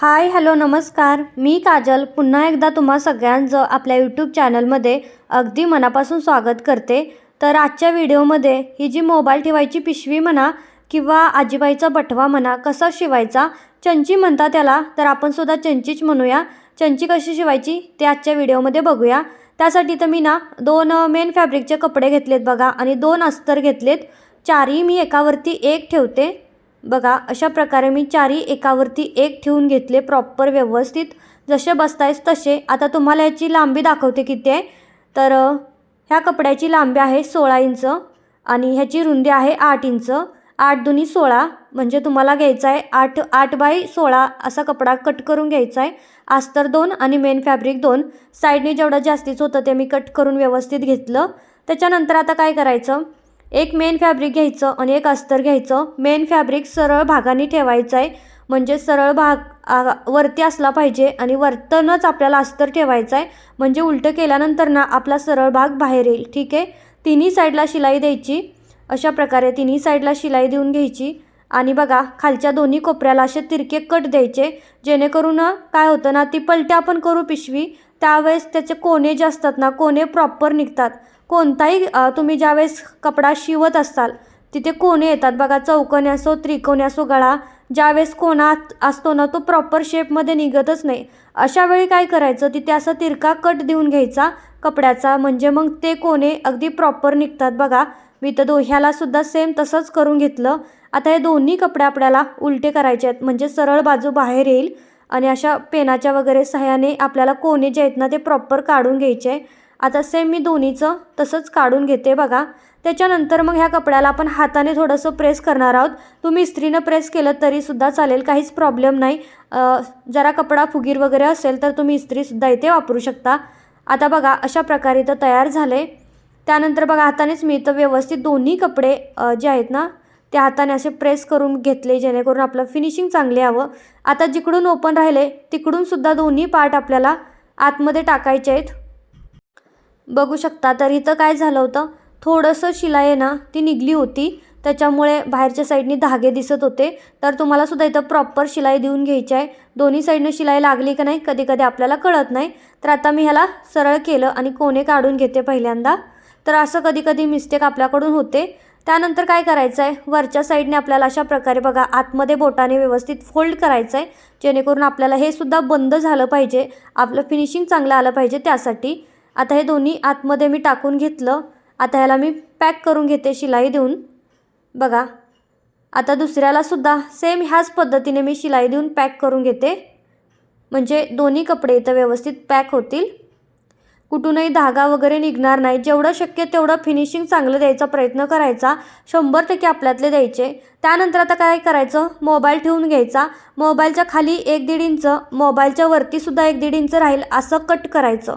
Hi hello नमस्कार. मी काजल. पुन्हा एकदा तुम्हा सगळ्यांचं आपल्या यूट्यूब चॅनलमध्ये अगदी मनापासून स्वागत करते. तर आजच्या व्हिडिओमध्ये ही जी मोबाईल ठेवायची पिशवी म्हणा किंवा आजीबाईचा बटवा म्हणा कसा शिवायचा चंची म्हणतात त्याला तर आपण सुद्धा चंचीच म्हणूया. चंची कशी शिवायची ते आजच्या व्हिडिओमध्ये बघूया. त्यासाठी तर मी ना दोन मेन फॅब्रिकचे कपडे घेतलेत बघा आणि दोन अस्तर घेतलेत. चारही मी एकावरती एक ठेवते. बघा अशा प्रकारे मी चारी एकावरती एक ठेवून घेतले प्रॉपर व्यवस्थित. जसे बसतायस तसे. आता तुम्हाला याची लांबी दाखवते किती आहे. तर ह्या कपड्याची लांबी आहे सोळा इंच आणि ह्याची रुंदी आहे आठ इंच. आठ दुनी सोळा म्हणजे तुम्हाला घ्यायचा आहे आठ आठ बाय सोळा असा कपडा कट करून घ्यायचा आहे. अस्तर दोन आणि मेन फॅब्रिक दोन. साईडने जेवढं जास्तीचं होतं ते मी कट करून व्यवस्थित घेतलं. त्याच्यानंतर आता काय करायचं? एक मेन फॅब्रिक घ्यायचं आणि एक अस्तर घ्यायचं. मेन फॅब्रिक सरळ भागाने ठेवायचं आहे म्हणजे सरळ भाग आ, वरती असला पाहिजे आणि वरतनच आपल्याला अस्तर ठेवायचं आहे म्हणजे उलटं केल्यानंतर ना आपला सरळ भाग बाहेर येईल. ठीक आहे? तिन्ही साईडला शिलाई द्यायची. अशा प्रकारे तिन्ही साईडला शिलाई देऊन घ्यायची. आणि बघा खालच्या दोन्ही कोपऱ्याला असे तिरके कट द्यायचे. जेणेकरून काय होतं ना ती पलट्या आपण करू पिशवी. त्यावेळेस त्याचे कोणे जे असतात ना कोणे प्रॉपर निघतात. कोणताही तुम्ही ज्यावेळेस कपडा शिवत असाल तिथे कोणे येतात. बघा चौकोनी असो त्रिकोणी असो गळा ज्यावेळेस कोणात असतो ना तो प्रॉपर शेपमध्ये निघतच नाही. अशा वेळी काय करायचं? तिथे असा तिरका कट देऊन घ्यायचा कपड्याचा. म्हणजे मग ते कोणे अगदी प्रॉपर निघतात. बघा मी तर दोह्यालासुद्धा सुद्धा सेम तसंच करून घेतलं. आता हे दोन्ही कपडे आपल्याला उलटे करायचे आहेत. म्हणजे सरळ बाजू बाहेर येईल आणि अशा पेनाच्या वगैरे सहाय्याने आपल्याला कोणे जे आहेत ना ते प्रॉपर काढून घ्यायचे आहे. आता सेम मी दोन्हीचं तसंच काढून घेते बघा. त्याच्यानंतर मग ह्या कपड्याला आपण हाताने थोडंसं प्रेस करणार आहोत. तुम्ही इस्त्रीनं प्रेस केलं तरीसुद्धा चालेल काहीच प्रॉब्लेम नाही. जरा कपडा फुगीर वगैरे असेल तर तुम्ही इस्त्रीसुद्धा इथे वापरू शकता. आता बघा अशा प्रकारे इथं तयार झाले त्यानंतर बघा हातानेच मी इथं व्यवस्थित दोन्ही कपडे जे आहेत ना ते हाताने असे प्रेस करून घेतले जेणेकरून आपलं फिनिशिंग चांगले यावं. आता जिकडून ओपन राहिले तिकडूनसुद्धा दोन्ही पार्ट आपल्याला आतमध्ये टाकायचे आहेत. बघू शकता. तर इथं काय झालं होतं? थोडंसं शिलाई आहे ना ती निघली होती. त्याच्यामुळे बाहेरच्या साईडनी धागे दिसत होते. तर तुम्हाला सुद्धा इथं प्रॉपर शिलाई देऊन घ्यायची आहे. दोन्ही साईडनं शिलाई लागली का नाही कधी कधी आपल्याला कळत नाही. तर आता मी ह्याला सरळ केलं आणि कोणे काढून घेते पहिल्यांदा. तर असं कधी कधी मिस्टेक आपल्याकडून होते. त्यानंतर काय करायचं आहे? वरच्या साईडने आपल्याला अशा प्रकारे बघा आतमध्ये बोटाने व्यवस्थित फोल्ड करायचं आहे. जेणेकरून आपल्याला हे सुद्धा बंद झालं पाहिजे. आपलं फिनिशिंग चांगलं आलं पाहिजे त्यासाठी. आता हे दोन्ही आतमध्ये मी टाकून घेतलं. आता ह्याला मी पॅक करून घेते शिलाई देऊन. बघा. आता दुसऱ्याला सुद्धा सेम ह्याच पद्धतीने मी शिलाई देऊन पॅक करून घेते. म्हणजे दोन्ही कपडे इथं व्यवस्थित पॅक होतील. कुठूनही धागा वगैरे निघणार नाही. जेवढं शक्य तेवढं फिनिशिंग चांगलं द्यायचा प्रयत्न करायचा. शंभर टक्के आपल्यातले द्यायचे. त्यानंतर आता काय करायचं? मोबाईल ठेवून घ्यायचा. मोबाईलच्या खाली एक दीड इंच मोबाईलच्या वरतीसुद्धा एक दीड इंच राहील असं कट करायचं.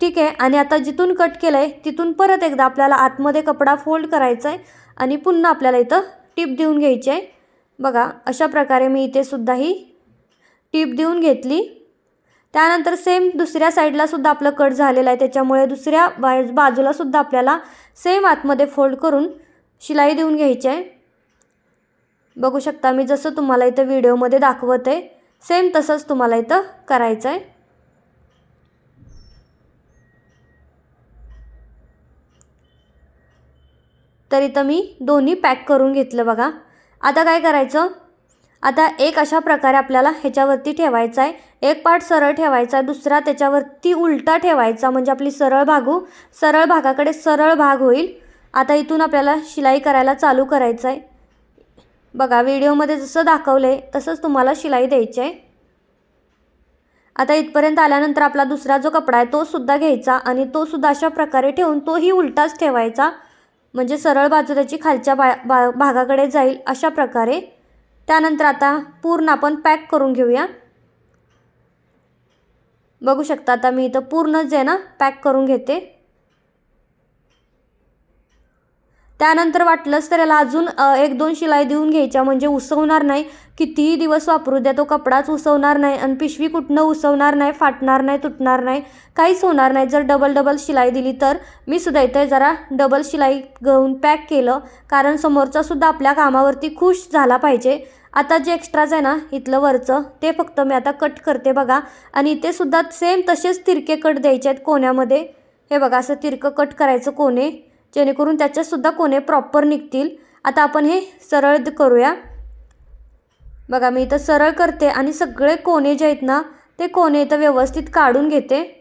ठीक आहे. आणि आता जिथून कट केलं आहे तिथून परत एकदा आपल्याला आतमध्ये कपडा फोल्ड करायचा आहे आणि पुन्हा आपल्याला इथं टीप देऊन घ्यायची आहे बघा अशा प्रकारे मी इथे सुद्धा ही टीप देऊन घेतली. त्यानंतर सेम दुसऱ्या साईडलासुद्धा आपलं कट झालेलं आहे त्याच्यामुळे दुसऱ्या बाय बाजूलासुद्धा आपल्याला सेम आतमध्ये फोल्ड करून शिलाई देऊन घ्यायची आहे बघू शकता मी जसं तुम्हाला इथं व्हिडिओमध्ये दाखवत आहे सेम तसंच तुम्हाला इथं करायचं आहे तर इथं मी दोन्ही पॅक करून घेतलं बघा. आता काय करायचं? आता एक अशा प्रकारे आपल्याला ह्याच्यावरती ठेवायचा आहे. एक पार्ट सरळ ठेवायचा आहे दुसरा त्याच्यावरती उलटा ठेवायचा म्हणजे आपली सरळ भागू सरळ भागाकडे सरळ भाग होईल. आता इथून आपल्याला शिलाई करायला चालू करायचं आहे. बघा व्हिडिओमध्ये जसं दाखवलं आहे तसंच तुम्हाला शिलाई द्यायची आहे. आता इथपर्यंत आल्यानंतर आपला दुसरा जो कपडा आहे तो सुद्धा घ्यायचा आणि तो सुद्धा अशा प्रकारे ठेवून तोही उलटाच ठेवायचा. म्हणजे सरळ बाजू त्याची खालच्या बा बा भागाकडे जाईल अशा प्रकारे. त्यानंतर आता पूर्ण आपण पॅक करून घेऊया. बघू शकता आता मी इथं पूर्ण जे आहे ना पॅक करून घेते. त्यानंतर वाटलंच तर याला अजून एक दोन शिलाई देऊन घ्यायच्या म्हणजे उसवणार नाही. कितीही दिवस वापरू द्या तो कपडाच उसवणार नाही आणि पिशवी कुठनं उसवणार नाही फाटणार नाही तुटणार नाही काहीच होणार नाही. जर डबल डबल शिलाई दिली तर मी सुद्धा इथे जरा डबल शिलाई घेऊन पॅक केलं. कारण समोरचा सुद्धा आपल्या कामावरती खुश झाला पाहिजे. आता जे एक्स्ट्राच आहे ना इथलं वरचं ते फक्त मी आता कट करते बघा. आणि इथे सुद्धा सेम तसेच तिरके कट द्यायचे आहेत कोण्यामध्ये. हे बघा असं तिरकं कट करायचं कोणे. जेणेकरून त्याच्यातसुद्धा कोणे प्रॉपर निघतील. आता आपण हे सरळ करूया. बघा मी इथं सरळ करते आणि सगळे कोणे जे आहेत ना ते कोणे इथं व्यवस्थित काढून घेते.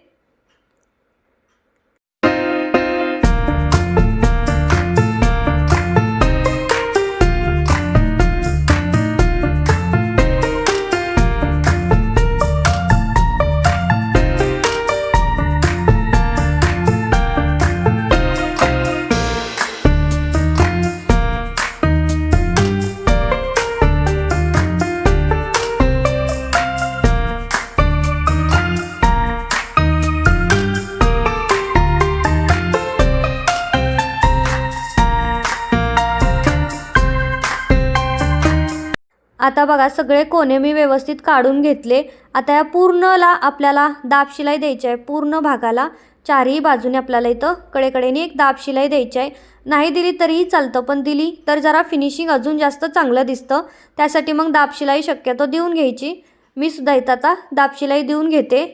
आता बघा सगळे कोने मी व्यवस्थित काढून घेतले. आता या पूर्णला आपल्याला दाब शिलाई द्यायची आहे. पूर्ण भागाला चारही बाजूने आपल्याला इथं कडेकडेने एक दाब शिलाई द्यायची आहे. नाही दिली तरीही चालतं पण दिली तर जरा फिनिशिंग अजून जास्त चांगलं दिसतं. त्यासाठी मग दाब शिलाई शक्यतो देऊन घ्यायची. मी सुद्धा इथं आता दाब शिलाई देऊन घेते.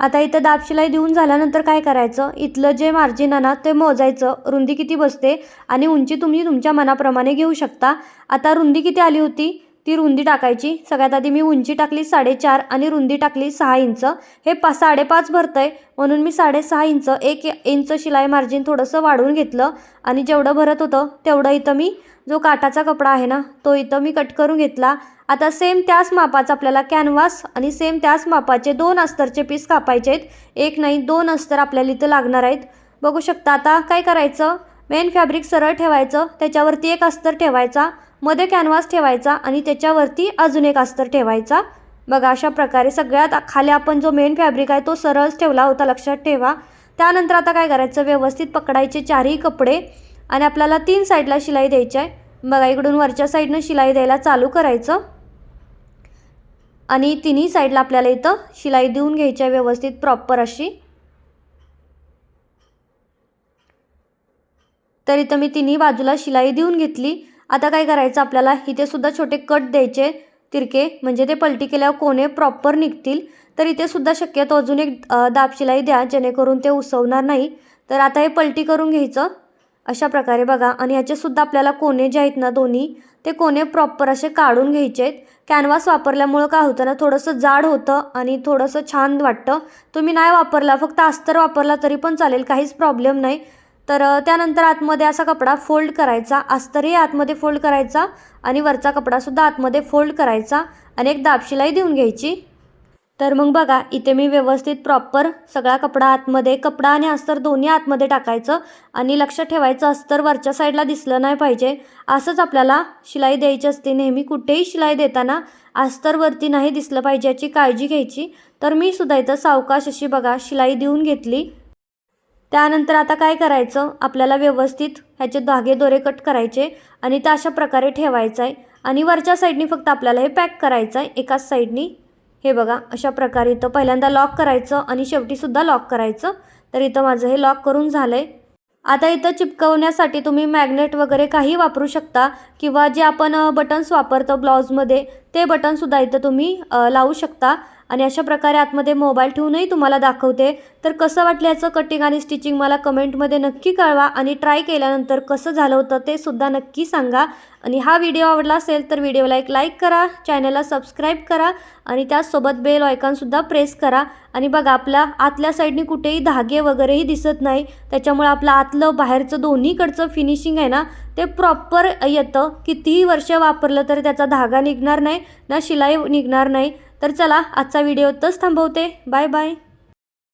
आता इथं दाब शिलाई देऊन झाल्यानंतर काय करायचं? इथलं जे मार्जिन आहे ना ते मोजायचं. रुंदी किती बसते? आणि उंची तुम्ही तुमच्या मनाप्रमाणे घेऊ शकता. आता रुंदी किती आली होती? ती रुंदी टाकायची. सगळ्यात आधी मी उंची टाकली साडेचार आणि रुंदी टाकली सहा इंच. हे पा साडेपाच भरतं आहे म्हणून मी साडेसहा इंच एक इंच शिलाई मार्जिन थोडंसं वाढवून घेतलं. आणि जेवढं भरत होतं तेवढं इथं मी जो काठाचा कपडा आहे ना तो इथं मी कट करून घेतला. आता सेम त्याच मापाचा आपल्याला कॅनव्हास आणि सेम त्याच मापाचे दोन अस्तरचे पीस कापायचे आहेत. एक नाही दोन अस्तर आपल्याला इथं लागणार आहेत. बघू शकता आता काय करायचं? मेन फॅब्रिक सरळ ठेवायचं त्याच्यावरती एक अस्तर ठेवायचा मध्ये कॅनव्हास ठेवायचा आणि त्याच्यावरती अजून एक अस्तर ठेवायचा. बघा अशा प्रकारे सगळ्यात खाली आपण जो मेन फॅब्रिक आहे तो सरळच ठेवला होता लक्षात ठेवा. त्यानंतर आता काय करायचं? व्यवस्थित पकडायचे चारही कपडे आणि आपल्याला तीन साईडला शिलाई द्यायची आहे. बघा इकडून वरच्या साईडनं शिलाई द्यायला चालू करायचं. आणि तिन्ही साईडला आपल्याला इथं शिलाई देऊन घ्यायची आहे व्यवस्थित प्रॉपर अशी. तर इथं मी तिन्ही बाजूला शिलाई देऊन घेतली. आता काय करायचं आपल्याला? इथे सुद्धा छोटे कट द्यायचे तिरके म्हणजे ते पलटी केल्यावर कोणे प्रॉपर निघतील. तर इथे सुद्धा शक्यतो अजून एक दाब शिलाई द्या जेणेकरून ते उसवणार नाही. तर आता हे पलटी करून घ्यायचं. अशा प्रकारे बघा. आणि याचेसुद्धा आपल्याला कोणे जे आहेत ना दोन्ही ते कोणे प्रॉपर असे काढून घ्यायचे आहेत. कॅनव्हास वापरल्यामुळं काय होतं ना थोडंसं जाड होतं आणि थोडंसं छान वाटतं. तुम्ही नाही वापरला फक्त अस्तर वापरला तरी पण चालेल काहीच प्रॉब्लेम नाही. तर त्यानंतर आतमध्ये असा कपडा फोल्ड करायचा. अस्तरही आतमध्ये फोल्ड करायचा आणि वरचा कपडासुद्धा आतमध्ये फोल्ड करायचा आणि एक दाबशिलाई देऊन घ्यायची. तर मग बघा इथे मी व्यवस्थित प्रॉपर सगळा कपडा आतमध्ये कपडा आणि अस्तर दोन्ही आतमध्ये टाकायचं आणि लक्ष ठेवायचं. अस्तर वरच्या साईडला दिसलं नाही पाहिजे. असंच आपल्याला शिलाई द्यायची असते. नेहमी कुठेही शिलाई देताना अस्तर वरती नाही दिसलं पाहिजे याची काळजी घ्यायची. तर मी सुद्धा इथं सावकाश अशी बघा शिलाई देऊन घेतली. त्यानंतर आता काय करायचं? आपल्याला व्यवस्थित ह्याचे धागे दोरे कट करायचे आणि ते अशा प्रकारे ठेवायचं आहे आणि वरच्या साईडनी फक्त आपल्याला हे पॅक करायचं आहे एकाच साईडनी हे बघा अशा प्रकारे इथं पहिल्यांदा लॉक करायचं आणि शेवटीसुद्धा लॉक करायचं. तर इथं माझं हे लॉक करून झालं आहे आता इथं चिपकवण्यासाठी तुम्ही मॅग्नेट वगैरे काही वापरू शकता किंवा जे आपण बटन्स वापरतो ब्लाऊजमध्ये ते बटनसुद्धा इथं तुम्ही लावू शकता. आणि अशा प्रकारे आतमध्ये मोबाईल ठेवूनही तुम्हाला दाखवते. तर कसं वाटलं याचं कटिंग आणि स्टिचिंग मला कमेंटमध्ये नक्की कळवा. आणि ट्राय केल्यानंतर कसं झालं होतं ते सुद्धा नक्की सांगा. आणि हा व्हिडिओ आवडला असेल तर व्हिडिओला एक लाईक करा चॅनलला सबस्क्राईब करा आणि त्याचसोबत बेल ऑयकॉनसुद्धा प्रेस करा. आणि बघा आपल्या आतल्या साईडनी कुठेही धागे वगैरेही दिसत नाही. त्याच्यामुळे आपलं आतलं बाहेरचं दोन्हीकडचं फिनिशिंग आहे ना ते प्रॉपर येतं. कितीही वर्ष वापरलं तरी त्याचा धागा निघणार नाही ना शिलाई निघणार नाही. तर चला आजचा व्हिडिओ तच थांबवते. Bye bye